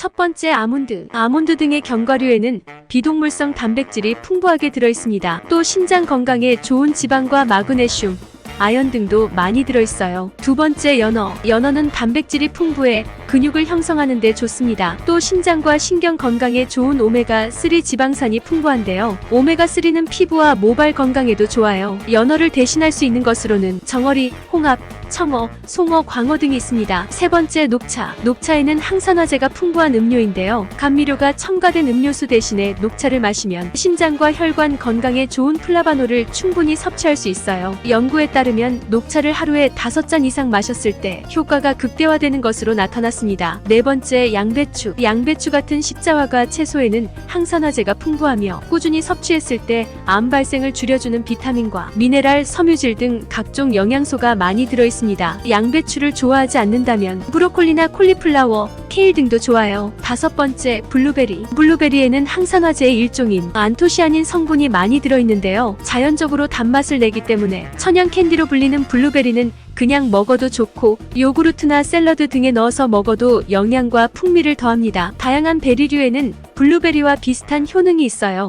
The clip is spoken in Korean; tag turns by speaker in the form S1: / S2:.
S1: 첫 번째 아몬드. 아몬드 등의 견과류에는 비동물성 단백질이 풍부하게 들어있습니다. 또 신장 건강에 좋은 지방과 마그네슘, 아연 등도 많이 들어있어요. 두 번째 연어. 연어는 단백질이 풍부해 근육을 형성하는 데 좋습니다. 또 신장과 신경 건강에 좋은 오메가3 지방산이 풍부한데요. 오메가3는 피부와 모발 건강에도 좋아요. 연어를 대신할 수 있는 것으로는 정어리, 홍합, 청어, 송어, 광어 등이 있습니다. 세 번째 녹차. 녹차에는 항산화제가 풍부한 음료인데요. 감미료가 첨가된 음료수 대신에 녹차를 마시면 신장과 혈관 건강에 좋은 플라바노를 충분히 섭취할 수 있어요. 연구에 따르면 녹차를 하루에 5잔 이상 마셨을 때 효과가 극대화되는 것으로 나타났습니다. 네 번째 양배추. 양배추 같은 십자화과 채소에는 항산화제가 풍부하며 꾸준히 섭취했을 때 암 발생을 줄여주는 비타민과 미네랄, 섬유질 등 각종 영양소가 많이 들어 있습니다. 양배추를 좋아하지 않는다면 브로콜리나 콜리플라워, 케일 등도 좋아요. 다섯 번째, 블루베리. 블루베리에는 항산화제의 일종인 안토시아닌 성분이 많이 들어있는데요. 자연적으로 단맛을 내기 때문에 천연 캔디로 불리는 블루베리는 그냥 먹어도 좋고 요구르트나 샐러드 등에 넣어서 먹어도 영양과 풍미를 더합니다. 다양한 베리류에는 블루베리와 비슷한 효능이 있어요.